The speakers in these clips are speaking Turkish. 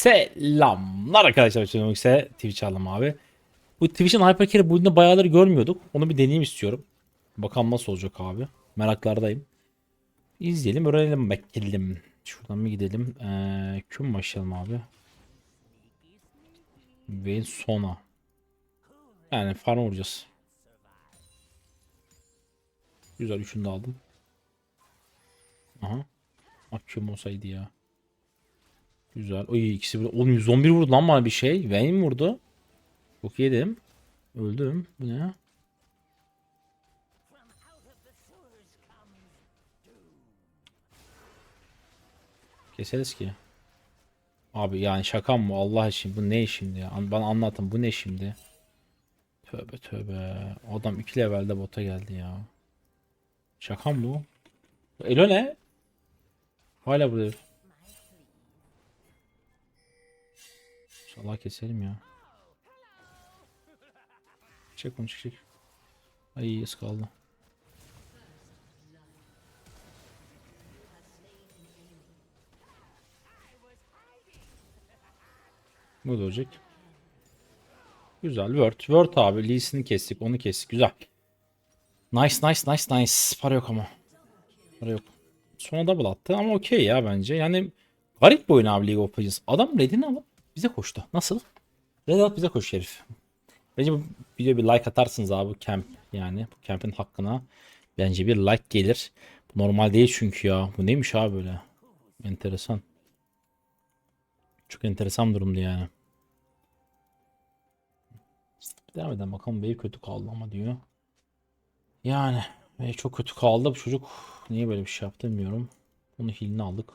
Selamlar arkadaşlar. Şimdi ise Twitch aldım abi. Bu Twitch'in Hypercarry build'ini bayağıdır görmüyorduk. Onu bir deneyeyim istiyorum. Bakalım nasıl olacak abi. Meraklardayım. İzleyelim, öğrenelim bakalım. Şuradan bir gidelim. Ee, küm başlayalım abi. Ve sona. Yani farm vuracağız. Güzel üçünü de aldım. Aha. Aküm olsaydı ya. Güzel. Oy ikisi bir. Oğlum 111 vurdu lan bana bir şey. Vayne vurdu? Çok yedim. Öldüm. Bu ne? Keseriz ki. Abi yani şaka mı Allah için bu ne şimdi ya? An- Bana anlatın bu ne şimdi? Tövbe tövbe. Adam 2 levelde bota geldi ya. Şaka mı bu? Elo ne? Hala burada. İnşallah keselim ya. Çek onu çek çek. Ay ıskaldı. Bu da olacak. Güzel. Word. Word abi. Lee'sini kestik. Onu kestik. Güzel. Nice nice nice nice. Para yok ama. Para yok. Sonra double attı ama okey ya bence. Yani garip bir oyun abi League of Legends. Adam redini alıp bize koştu. Nasıl? Red bize koş herif. Bence bu videoya bir like atarsınız abi bu camp yani. Bu camp'in hakkına. Bence bir like gelir. Bu normal değil çünkü ya. Bu neymiş abi böyle? Enteresan. Çok enteresan durumdu yani. Devam edelim bakalım Wave kötü kaldı ama diyor. Yani Wave çok kötü kaldı. Bu çocuk niye böyle bir şey yaptı bilmiyorum. Bunu heal'ini aldık.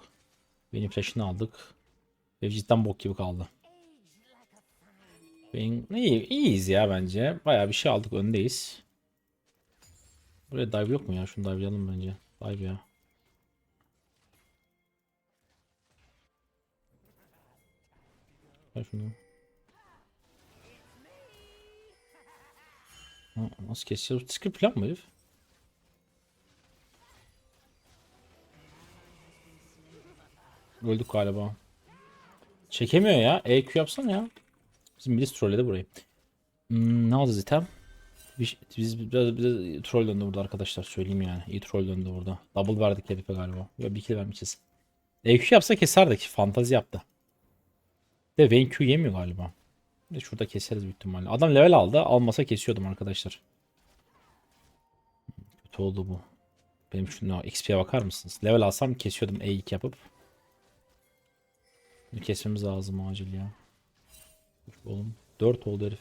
Benim flash'ını aldık. Wave cidden bok gibi kaldı. Ben iyi, iyiyiz ya bence. Bayağı bir şey aldık öndeyiz. Buraya dive yok mu ya? Şunu dive'layalım bence. Dive ya. Ver şunu. Ha, nasıl keseceğiz? Script falan mı herif? Öldük galiba. Çekemiyor ya. EQ yapsana ya. Bizim birisi trolledi burayı. Hmm, ne alacağız item? Biz, biz biraz, biraz troll döndü burada arkadaşlar söyleyeyim yani. İyi troll döndü burada. Double verdik herife galiba. Ya bir kill vermişiz. EQ yapsa keserdik. Fantazi yaptı. De Vayne Q yemiyor galiba. De şurada keseriz büyük ihtimalle. Adam level aldı. Almasa kesiyordum arkadaşlar. Kötü oldu bu. Benim şuna XP'ye bakar mısınız? Level alsam kesiyordum E2 yapıp. Bunu kesmemiz lazım acil ya. Oğlum 4 oldu herif.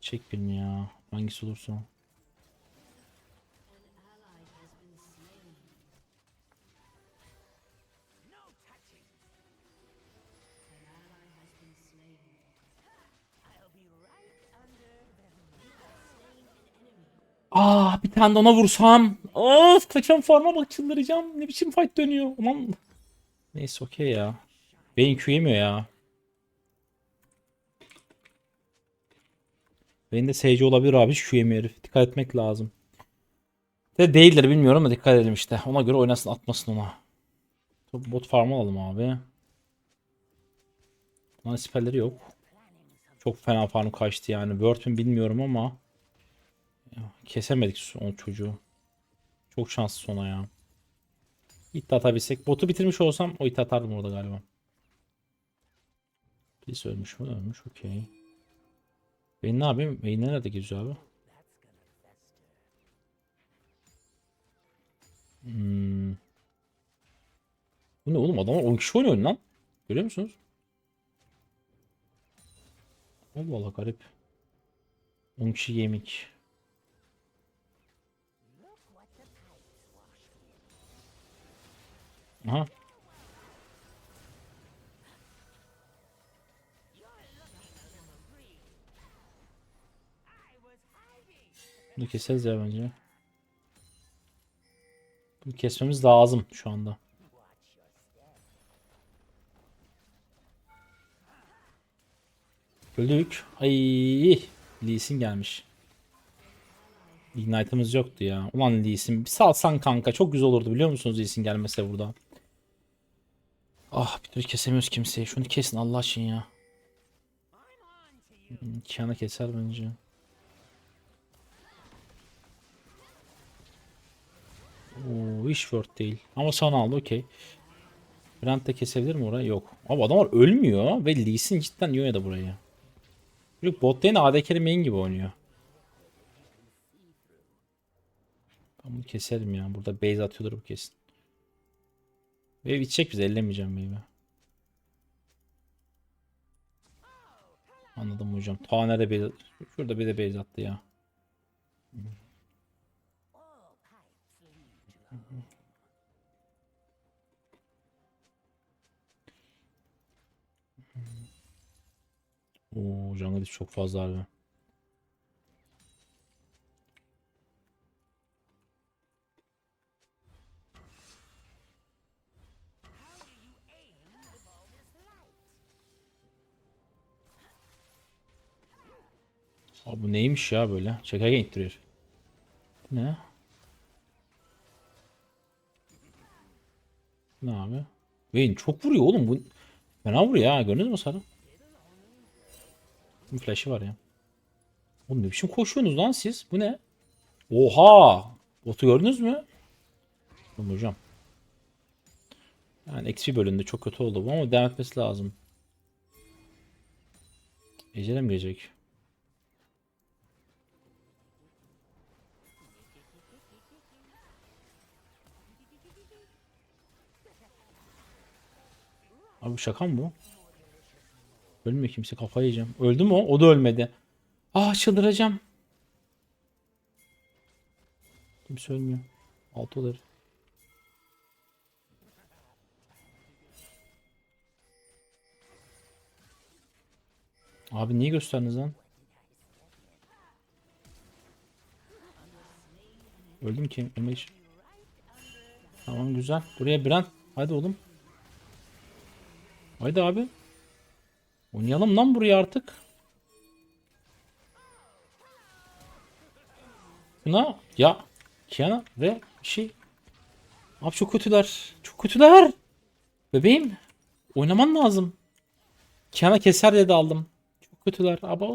Çek birini ya. Hangisi olursa. Aa bir tane de ona vursam. Of kaçan farma bak çıldıracağım. Ne biçim fight dönüyor. Aman. Neyse okey ya. Beyin Q ya. Benim de SC olabilir abi. Hiç Q yemiyor. Dikkat etmek lazım. De değildir bilmiyorum ama dikkat edelim işte. Ona göre oynasın atmasın ona. Bot farm alalım abi. Bunların siperleri yok. Çok fena farm kaçtı yani. Word mi bilmiyorum ama. Kesemedik o çocuğu. Çok şanslı sona ya. İt atabilsek. Botu bitirmiş olsam o it atardım orada galiba. Biz ölmüş mü? Ölmüş. Okey. Ben ne yapayım? Beyin nerede geziyor abi? Hmm. Bu ne oğlum? Adamlar 10 kişi oynuyor lan. Görüyor musunuz? Allah Allah garip. 10 kişi yemek. Aha. Bunu keseriz ya bence. Bunu kesmemiz lazım şu anda. Öldük. Ay, Lee Sin gelmiş. Ignite'ımız yoktu ya. Ulan Lee Sin. Bir salsan kanka. Çok güzel olurdu biliyor musunuz Lee Sin gelmese burada. Ah bir türlü kesemiyoruz kimseyi. Şunu kesin Allah için ya. Hmm, Kiana keser bence. Oo, hiç değil. Ama son aldı okey. Brand de kesebilir mi orayı? Yok. Abi adamlar ölmüyor ve Lee Sin cidden yiyor ya da burayı. Çocuk bot lane AD main gibi oynuyor. Ben bunu keserim ya. Burada base atıyordur bu kesin. Wave içecek bize ellemeyeceğim wave'i. Anladım hocam. Ta nerede base Şurada bir de base attı ya. Oo, jungle çok fazla. Abi bu neymiş ya böyle? Çekerken ittiriyor. Ne? Ne abi? Vayne çok vuruyor oğlum bu. Fena vuruyor ha gördünüz mü sarı? Bir flash'ı var ya. Oğlum ne biçim koşuyorsunuz lan siz? Bu ne? Oha! Botu gördünüz mü? Oğlum hocam. Yani XP bölümünde çok kötü oldu bu ama devam etmesi lazım. Ecele Abi şaka mı bu? Ölmüyor kimse kafayı yiyeceğim. Öldü mü o? O da ölmedi. Ah çıldıracağım. Kimse ölmüyor. Altı olur. Abi niye gösterdiniz lan? Öldüm ki. Ölmek. Tamam güzel. Buraya Brent. Hadi oğlum. Haydi abi. Oynayalım lan buraya artık. Buna ya Kiana ve şey. Abi çok kötüler. Çok kötüler. Bebeğim. Oynaman lazım. Kiana keser dedi aldım. Çok kötüler. Aba.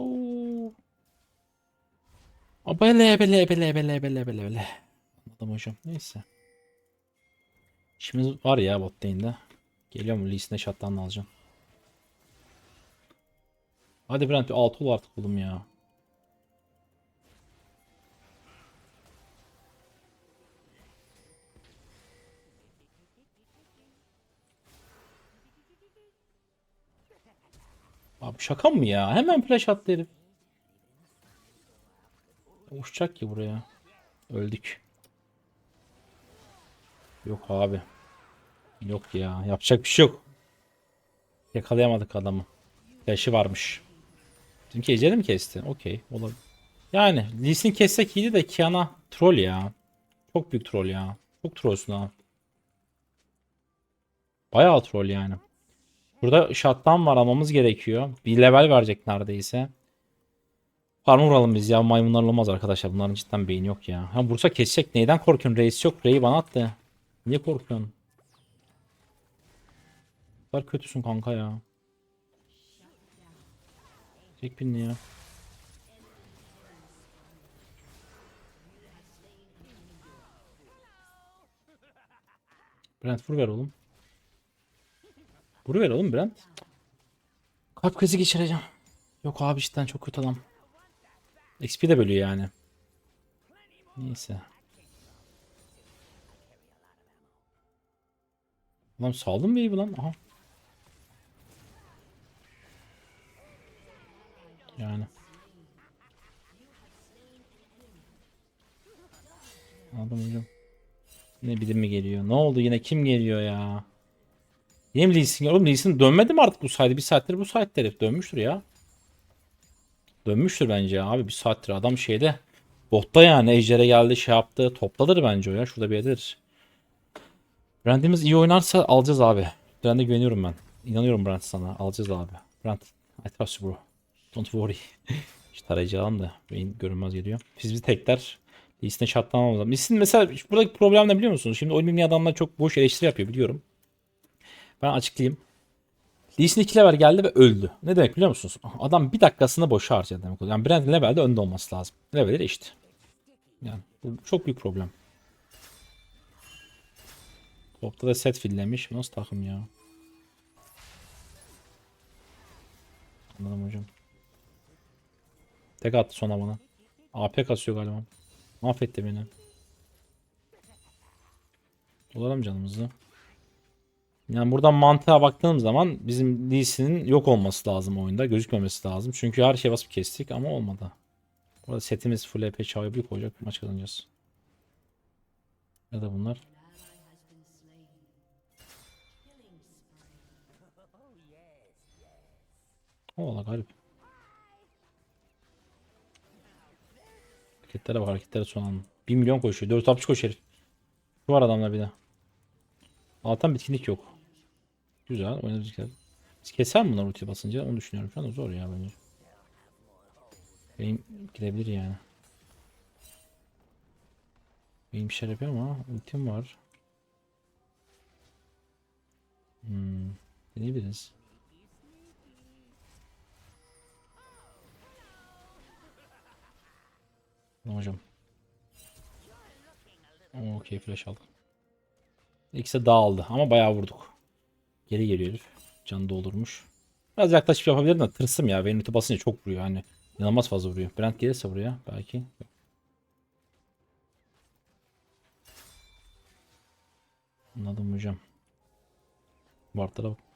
Abele bele bele bele bele bele bele. Anladım hocam. Neyse. İşimiz var ya bot lane'de. Geliyor mu? Lee'sine shutdown alacağım. Hadi Brent bir 6 ol artık oğlum ya. Abi şaka mı ya? Hemen flash attı herif. Uçacak ki buraya. Öldük. Yok abi. Yok ya. Yapacak bir şey yok. Yakalayamadık adamı. Flash'ı varmış. Bizimki eceli mi kesti? Okey. Olabilir. Yani Lee Sin kessek iyiydi de Kiana troll ya. Çok büyük troll ya. Çok trollsün ha. Bayağı troll yani. Burada shutdown var almamız gerekiyor. Bir level verecek neredeyse. Farm vuralım biz ya. Maymunlar olmaz arkadaşlar. Bunların cidden beyin yok ya. Ha vursa kesecek. Neyden korkuyorsun? Reis yok. Rey'i bana attı. Niye korkuyorsun? Kadar kötüsün kanka ya. Çek birini ya. Brent vur ver oğlum. Vur ver oğlum Brent. Kalp krizi geçireceğim. Yok abi cidden çok kötü adam. XP de bölüyor yani. Neyse. Lan saldın mı iyi lan? Aha. Yani. Anladım hocam. Ne biri mi geliyor? Ne oldu yine kim geliyor ya? Yine mi Lee? Oğlum Lee dönmedi mi artık bu sayede? Bir saattir bu saatte herif dönmüştür ya. Dönmüştür bence abi bir saattir adam şeyde. Botta yani Ejder'e geldi şey yaptı. Topladır bence o ya. Şurada bir yerdedir. Brand'imiz iyi oynarsa alacağız abi. Brand'e güveniyorum ben. İnanıyorum Brand sana. Alacağız abi. Brand I trust you bro. Don't worry. işte tarayıcı alalım da beyin görünmez geliyor. Siz bir tekler. Lee'sine şatlamamız lazım. Lee'sin mesela buradaki problem ne biliyor musunuz? Şimdi oyun bilmeyen adamlar çok boş eleştiri yapıyor biliyorum. Ben açıklayayım. Lee Sin 2 level geldi ve öldü. Ne demek biliyor musunuz? Adam bir dakikasını boşa harcadı demek oluyor. Yani Brand levelde önde olması lazım. Levelleri eşit. Yani bu çok büyük problem. Topta da set fillemiş. Nasıl takım ya? Anladım hocam. Tek attı sonra bana. AP kasıyor galiba. Mahvetti beni. Dolarım canımızı. Yani buradan mantığa baktığım zaman bizim Lee Sin'in yok olması lazım oyunda. Gözükmemesi lazım. Çünkü her şey basıp kestik ama olmadı. Burada setimiz full EP çağrı büyük olacak. Maç kazanacağız. Ya da bunlar. Valla garip. Hareketlere bak hareketlere son an. 1 milyon koşuyor. 4 tapçı koşuyor herif. Şu var adamlar bir de. Allah'tan bitkinlik yok. Güzel oynadıklar. Biz keser mi bunlar ulti basınca? Onu düşünüyorum şu anda zor ya bence. Benim girebilir yani. Benim bir şey yapıyor ama ultim var. Hmm, deneyebiliriz. Ne hocam? Okey flash aldım. İkisi dağıldı ama bayağı vurduk. Geri geliyor herif. Canı doldurmuş. Biraz yaklaşıp yapabilirim de tırsım ya. Benim basınca çok vuruyor hani. İnanılmaz fazla vuruyor. Brent gelirse buraya belki. Anladım hocam. Bartlara bak.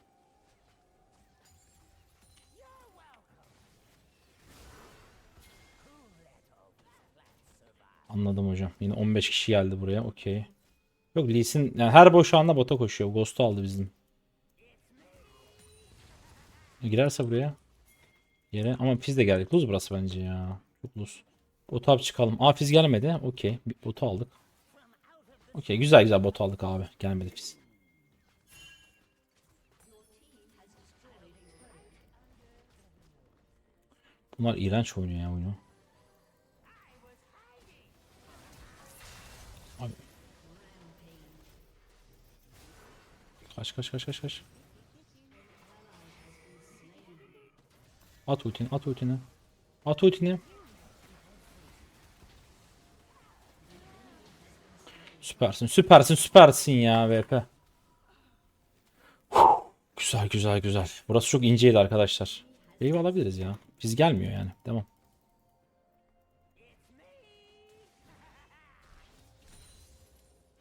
Anladım hocam. Yine 15 kişi geldi buraya. Okey. Yok Lee Sin yani her boş anda bota koşuyor. Ghost'u aldı bizim. Girerse buraya. Yere ama Fizz de geldik. Luz burası bence ya. Çok luz. Bota çıkalım. Aa Fizz gelmedi. Okey. Botu aldık. Okey güzel güzel bot aldık abi. Gelmedi Fizz. Bunlar iğrenç oynuyor ya oyunu. Kaç kaç kaç kaç kaç. At ultini at ultini. At ultini. Süpersin süpersin süpersin ya VP. Güzel güzel güzel. Burası çok inceydi arkadaşlar. Wave alabiliriz ya. Biz gelmiyor yani. Tamam.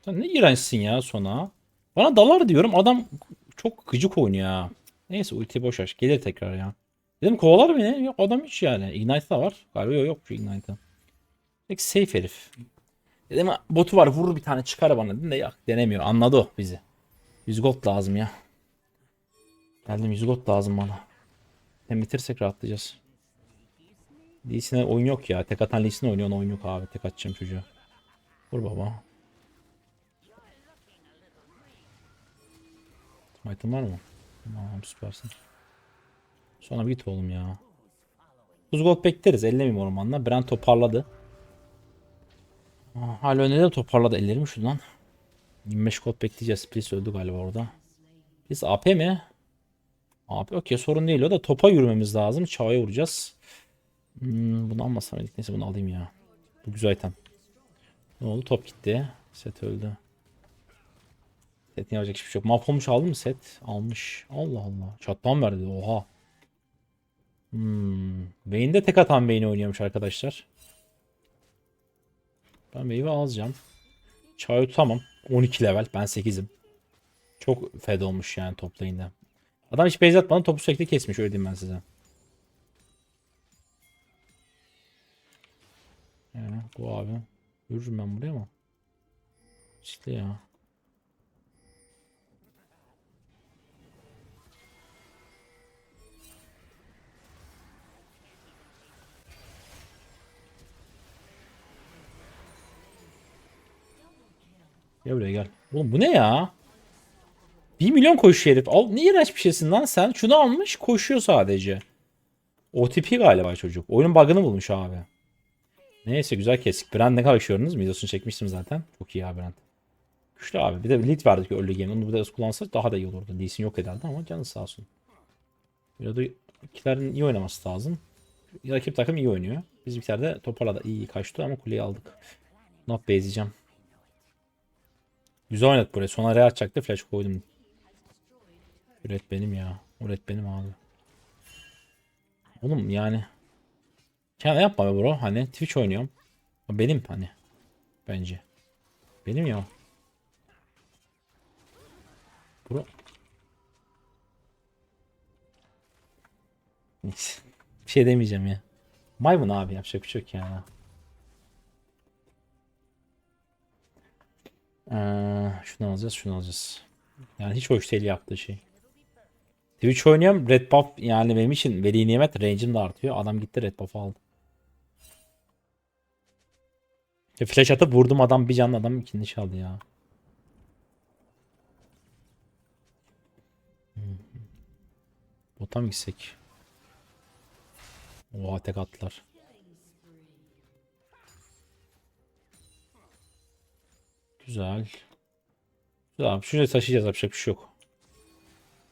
Sen ne iğrençsin ya sona. Bana dalar diyorum. Adam çok gıcık oynuyor ya. Neyse ulti boş aç. Gelir tekrar ya. Dedim kovalar beni. Yok adam hiç yani. Ignite da var. Galiba yok, yok şu Ignite'ı. Peki safe herif. Dedim botu var vurur bir tane çıkar bana dedim de yok denemiyor. Anladı o bizi. 100 gold lazım ya. Geldim 100 gold lazım bana. Hem bitirsek rahatlayacağız. Lee Sin'e oyun yok ya. Tek atan Lee Sin oynuyor oyun yok abi. Tek atacağım çocuğa. Vur baba. Smite'ın var mı? Tamam süpersin. Sonra git oğlum ya. 30 gold bekleriz. Ellemeyeyim ormanla. Brand toparladı. Hala önde de toparladı. Ellerim şu lan. 25 gold bekleyeceğiz. Please öldü galiba orada. Biz AP mi? AP okey sorun değil o da topa yürümemiz lazım. Çağ'a vuracağız. Hmm, bunu almasam. Neyse bunu alayım ya. Bu güzel item. Ne oldu? Top gitti. Set öldü. Set yapacak hiçbir şey yok. Mahvolmuş aldı mı set? Almış. Allah Allah. Çatman verdi. Oha. Hmm. Vayne'de tek atan Vayne oynuyormuş arkadaşlar. Ben wave'i alacağım. Çağ'ı tutamam. 12 level. Ben 8'im. Çok fed olmuş yani top lane'de. Adam hiç base atmadan topu sürekli kesmiş öyle diyeyim ben size. Yani bu abi. Yürürüm ben buraya ama. İşte ya. Gel buraya gel. Oğlum bu ne ya? 1 milyon koşuyor herif. Al, ne iğrenç bir şeysin lan sen. Şunu almış koşuyor sadece. OTP galiba çocuk. Oyunun bug'ını bulmuş abi. Neyse güzel kestik. Brand ne kadar mü? Videosunu çekmiştim zaten. Çok iyi abi Brand. Güçlü abi. Bir de lead verdik early game. Onu bir de kullansak daha da iyi olurdu. Lee Sin yok ederdi ama canı sağ olsun. Burada da ikilerin iyi oynaması lazım. Rakip takım iyi oynuyor. Bizimkiler de toparladı. İyi kaçtı ama kuleyi aldık. Not bezleyeceğim. Güzel oynadık burayı. Sonra real çaktı. Flash koydum. Üret benim ya. Üret benim abi. Oğlum yani. Kendi yapma be bro. Hani Twitch oynuyorum. Benim hani. Bence. Benim ya. Bro. Neyse. Bir şey demeyeceğim ya. Maymun abi yapacak bir şey yok ya. Ee, şunu alacağız, şunu alacağız. Yani hiç hoş değil yaptığı şey. Twitch oynuyorum. Red buff yani benim için veli nimet range'im de artıyor. Adam gitti red buff aldı. Ya flash atıp vurdum adam bir canlı adam ikinci çaldı ya. Bota mı gitsek? Oha tek attılar. Güzel. Abi. Şuraya taşıyacağız yapacak bir şey yok.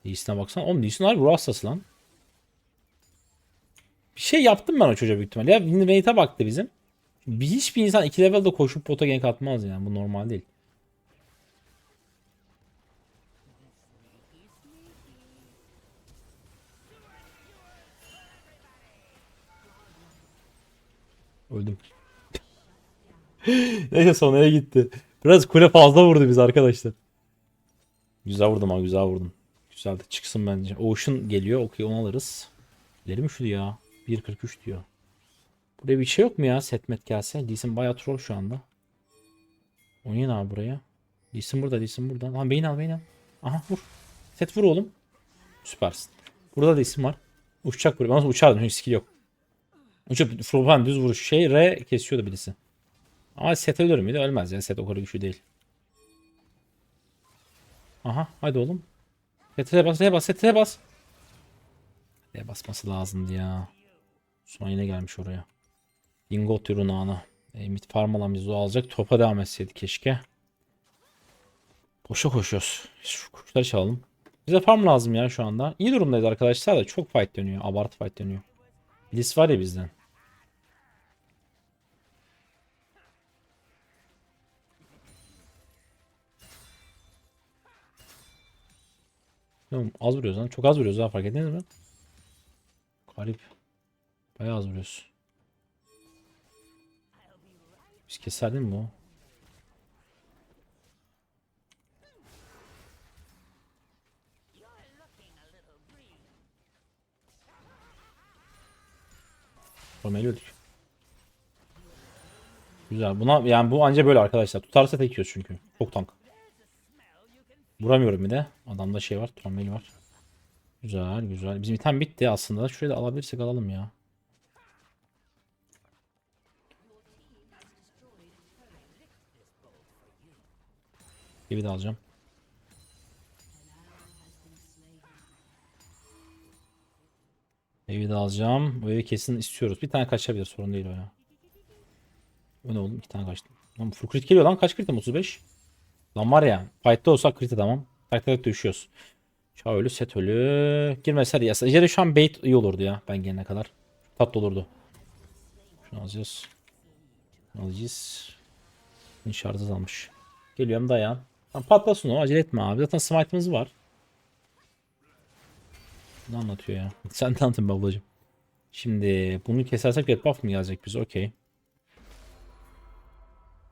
Lee'sine baksana. Oğlum Lee'sin harbi ruh hastası lan. Bir şey yaptım ben o çocuğa büyük ihtimalle. Ya win rate'e baktı bizim. Bir, hiçbir insan 2 levelde koşup bota gank atmaz yani. Bu normal değil. Öldüm. Neyse sonraya gitti. Biraz kule fazla vurdu biz arkadaşlar. Güzel vurdum ha güzel vurdum. Güzel de çıksın bence. Ocean geliyor. Okey onu alırız. İleri mi şu ya? 1.43 diyor. Buraya bir şey yok mu ya? Setmet gelse. Lee'sin bayağı troll şu anda. Oynayın abi buraya. Lee'sin burada. Lee'sin burada. Lan beyin al beyin al. Aha vur. Set vur oğlum. Süpersin. Burada da isim var. Uçacak buraya. Bana uçardım. Çünkü skill yok. Uçup Furkan düz vuruş. Şey R kesiyordu birisi. Ama set ölür müydü? Ölmez ya. Set o kadar güçlü değil. Aha hadi oğlum. Set'e bas, set'e bas, set'e bas. Set'e basması lazımdı ya. Sonra yine gelmiş oraya. Ingot ürünü ana. E, mid farm alan bizi alacak. Topa devam etseydi keşke. Boşa koşuyoruz. Şu kuşları çalalım. Bize farm lazım ya şu anda. İyi durumdayız arkadaşlar da çok fight dönüyor. Abartı fight dönüyor. Lis var ya bizden. Oğlum az vuruyoruz lan. Çok az vuruyoruz ha fark ettiniz mi? Garip. Bayağı az vuruyoruz. Biz keser mi bu? Romeli öldük. Güzel. Buna yani bu anca böyle arkadaşlar. Tutarsa tek yiyoruz çünkü. Çok tank. Vuramıyorum bir de. Adamda şey var. Trommeli var. Güzel güzel. Bizim item bitti aslında. Şurayı da alabilirsek alalım ya. Gibi de alacağım. Evi de alacağım. Bu evi kesin istiyoruz. Bir tane kaçabilir sorun değil o ya. O ne oğlum? İki tane kaçtım. Lan full crit geliyor lan. Kaç critim? 35. Lan var ya. Fight'ta olsak crit'e tamam. Fight'ta düşüyoruz. Şah ölü, set ölü. Girmese de yasa. Ejder'e şu an bait iyi olurdu ya ben gelene kadar. Tatlı olurdu. Şunu alacağız. Şunu alacağız. Şarjı almış. Geliyorum dayan. Tamam, patlasın o acele etme abi. Zaten smite'ımız var. Ne anlatıyor ya? Sen de anlatın be ablacım. Şimdi bunu kesersek red buff mı gelecek bize? Okey.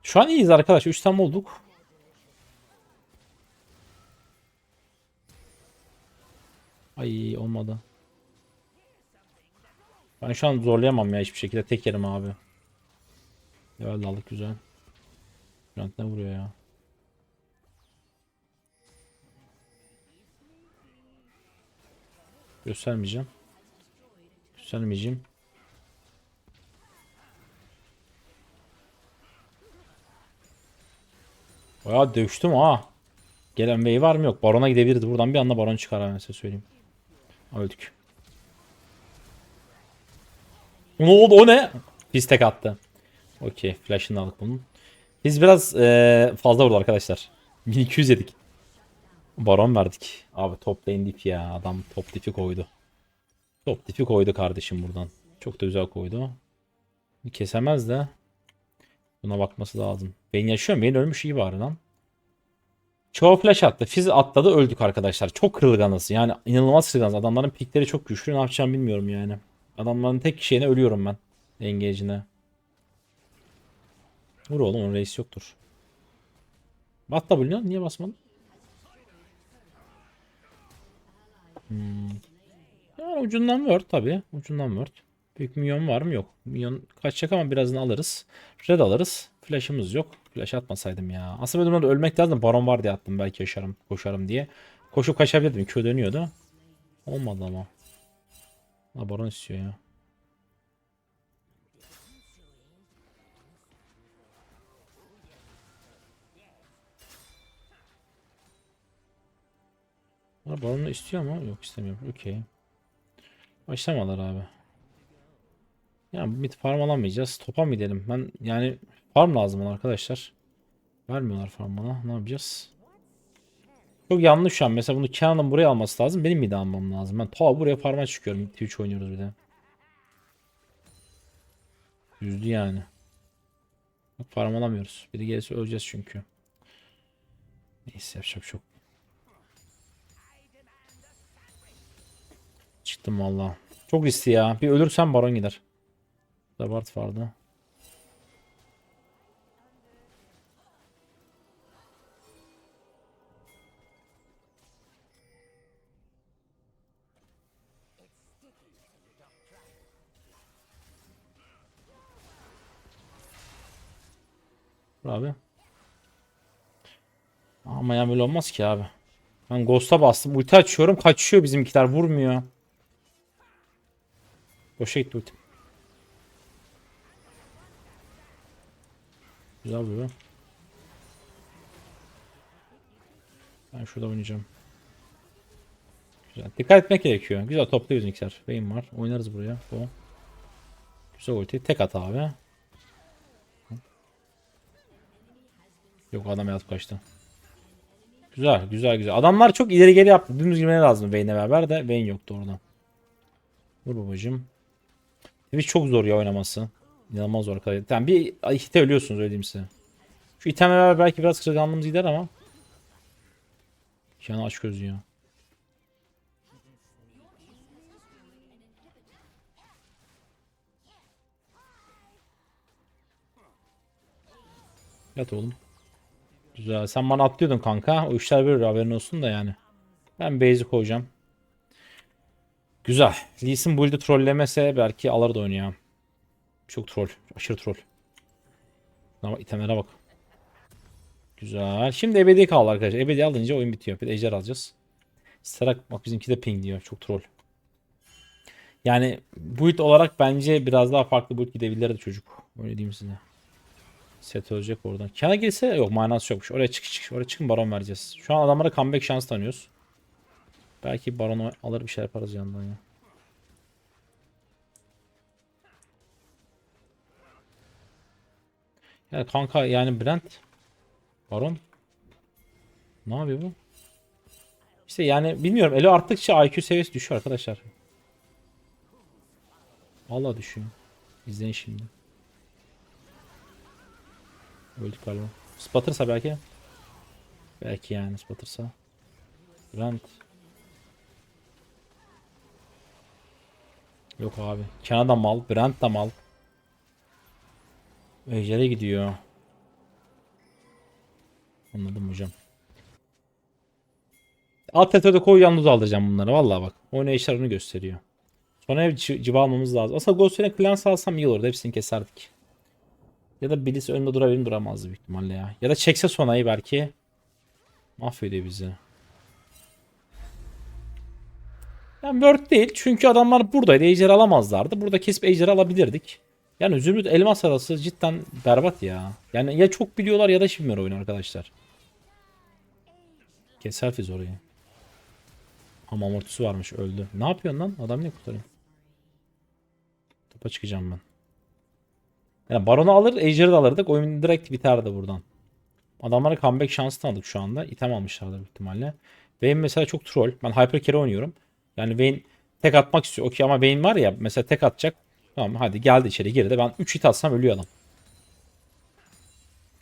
Şu an iyiyiz arkadaş. 3 tam olduk. Ay olmadı. Ben şu an zorlayamam ya hiçbir şekilde. Tek yerim abi. Level aldık güzel. Grant ne vuruyor ya? Göstermeyeceğim. Göstermeyeceğim. Bayağı dövüştüm ha. Gelen wave var mı yok. Barona gidebilirdi. Buradan bir anda baron çıkar ben söyleyeyim. Öldük. Ne oldu o ne? Pis tek attı. Okey. Flash'ını aldık bunun. Biz biraz eee, fazla vurdu arkadaşlar. 1200 yedik. Baron verdik. Abi top dip ya. Adam top dipi koydu. Top dipi koydu kardeşim buradan. Çok da güzel koydu. Kesemez de. Buna bakması lazım. Ben yaşıyorum. Benim ölmüş iyi bari lan. Çoğu flash attı. Fizz atladı öldük arkadaşlar. Çok kırılganız. Yani inanılmaz kırılganız. Adamların pikleri çok güçlü. Ne yapacağımı bilmiyorum yani. Adamların tek şeyine ölüyorum ben. Engage'ine. Vur oğlum onun reis yoktur. Bat W niye basmadın? Hmm. Yani ucundan word tabi. Ucundan word. Büyük milyon var mı? Yok. Milyon kaçacak ama birazını alırız. Red alırız. Flash'ımız yok. Flash atmasaydım ya. Aslında orada ölmek lazım. Baron var diye attım. Belki yaşarım, koşarım diye. Koşup kaçabilirdim. Q dönüyordu. Olmadı ama. Ha, Baron istiyor ya. Baron'u istiyor mu? Yok istemiyor. Okey. Başlamalar abi. Yani mid farm alamayacağız. Topa mı gidelim? Ben yani farm lazım bana arkadaşlar. Vermiyorlar farm bana. Ne yapacağız? Çok yanlış şu an. Mesela bunu Kenan'ın buraya alması lazım. Benim mid almam lazım. Ben ta buraya farma çıkıyorum. Twitch oynuyoruz bir de. Yüzdü yani. Bak farm alamıyoruz. Biri gelirse öleceğiz çünkü. Neyse yapacak çok. Çıktım valla. Çok riskli ya. Bir ölürsem baron gider. Zabart vardı. Abi. Ama yani böyle olmaz ki abi. Ben Ghost'a bastım. Ulti açıyorum. Kaçıyor bizimkiler. Vurmuyor. Boşa gitti ultim. Güzel vuruyor. Ben şurada oynayacağım. Güzel. Dikkat etmek gerekiyor. Güzel topluyoruz Nixer. Beyin var. Oynarız buraya. Bu. Güzel ulti. Tek at abi. Yok adam yatıp kaçtı. Güzel güzel güzel. Adamlar çok ileri geri yaptı. Dümdüz girmeye lazım Vayne'e beraber de Vayne yoktu orada. Vur babacım. Twitch çok zor ya oynaması. İnanılmaz zor arkadaşlar. Tamam bir hite ölüyorsunuz öyle size. Şu itemle beraber belki biraz kırılganlığımız gider ama. Kenan aç gözü ya. Yat oğlum. Güzel. Sen bana atlıyordun kanka. O işler böyle haberin olsun da yani. Ben base'i koyacağım. Güzel. Lee Sin build'i trollemese belki alır da oyunu ya. Çok troll. Aşırı troll. Ama itemlere bak. Güzel. Şimdi ebedi kaldı arkadaşlar. Ebedi alınca oyun bitiyor. Bir de ejder alacağız. Sterak bak bizimki de ping diyor. Çok troll. Yani build olarak bence biraz daha farklı build gidebilirdi çocuk. Öyle diyeyim size. Set ölecek oradan. Kana girse yok manası yokmuş. Oraya çık çık. Oraya çıkın baron vereceğiz. Şu an adamlara comeback şans tanıyoruz. Belki baron alır bir şey yaparız yandan ya. Ya kanka yani Brent Baron ne yapıyor bu? İşte yani bilmiyorum. Elo arttıkça IQ seviyesi düşüyor arkadaşlar. Vallahi düşüyor. İzleyin şimdi. Öldük galiba. Spatırsa belki. Belki yani spatırsa. Brent. Yok abi. Kenada mal. Brent da mal. Ejder'e gidiyor. Anladım hocam. Alt tetede koy yalnız alacağım bunları. Vallahi bak. Oynayışlarını gösteriyor. Sonra ev civa almamız lazım. Aslında Ghost'un Clans alsam iyi olurdu. Hepsini keserdik. Ya da birisi önünde durabilir duramazdı büyük ihtimalle ya. Ya da çekse Sona'yı belki. Mahvediyor bizi. Yani Word değil. Çünkü adamlar buradaydı. Ejder alamazlardı. Burada kesip Ejder alabilirdik. Yani Zümrüt Elmas arası cidden berbat ya. Yani ya çok biliyorlar ya da bilmiyor oyunu arkadaşlar. Keser Fiz orayı. Ama amortisi varmış öldü. Ne yapıyorsun lan? Adam ne kurtarıyor? Topa çıkacağım ben. Yani Baron'u alır, Ejder'i de alırdık. Oyun direkt biterdi buradan. Adamlara comeback şansı tanıdık şu anda. İtem almışlardır büyük ihtimalle. Vayne mesela çok troll. Ben Hyper Carry oynuyorum. Yani Vayne tek atmak istiyor. Okey ama Vayne var ya mesela tek atacak. Tamam hadi geldi içeri girdi. Ben 3 hit atsam ölüyor adam.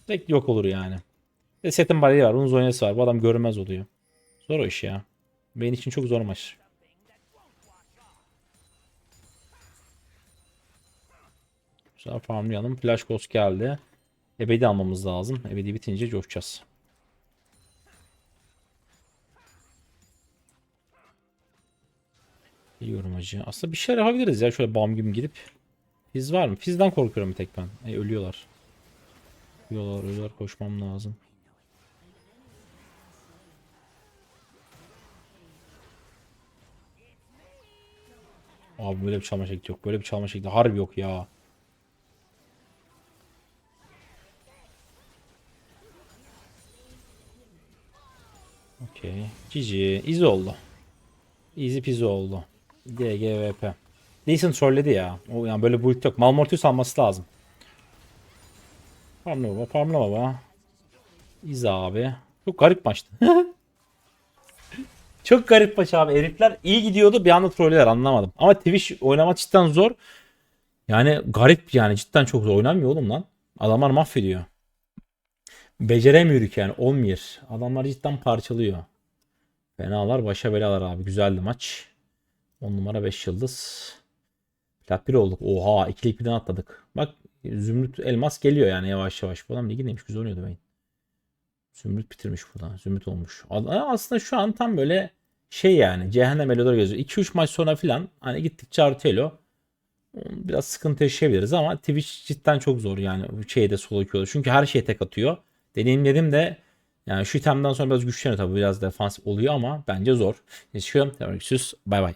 Direkt yok olur yani. Ve setin bariyeri var. Bunun zonesi var. Bu adam görünmez oluyor. Zor o iş ya. Vayne için çok zor maç. Güzel farmlayalım. Flash Ghost geldi. Ebedi almamız lazım. Ebedi bitince coşacağız. Yiyorum acı. Aslında bir şeyler yapabiliriz ya. Şöyle bam gibi gidip. Fiz var mı? Fizden korkuyorum tek ben. E, ölüyorlar. Ölüyorlar ölüyorlar. Koşmam lazım. Abi böyle bir çalma şekli yok. Böyle bir çalma şekli harbi yok ya. Okey. GG. Easy oldu. Easy peasy oldu. GGVP. Decent trolledi ya. O yani böyle build yok. Malmortius alması lazım. Farmla baba. Farmla baba. Easy abi. Çok garip maçtı. Çok garip maç abi. Herifler iyi gidiyordu bir anda trollüler anlamadım. Ama Twitch oynamak cidden zor. Yani garip yani cidden çok zor. Oynamıyor oğlum lan. Adamlar mahvediyor. Beceremiyoruz yani olmuyor. Adamlar cidden parçalıyor. Fenalar başa belalar abi. Güzeldi maç. 10 numara 5 yıldız. Plat 1 olduk. Oha ikilik birden atladık. Bak Zümrüt Elmas geliyor yani yavaş yavaş. Bu adam ligi neymiş güzel oynuyordu beyin. Zümrüt bitirmiş burada. Zümrüt olmuş. Ad- Aslında şu an tam böyle şey yani cehennem eloları geziyor. 2-3 maç sonra filan hani gittikçe artıyor elo. Biraz sıkıntı yaşayabiliriz ama Twitch cidden çok zor yani şeyde solo queue'da. Çünkü her şey tek atıyor. Deneyimledim de yani şu itemden sonra biraz güçleniyor tabii biraz defans oluyor ama bence zor. Yaşıyorum. Görüşürüz. Bay bay.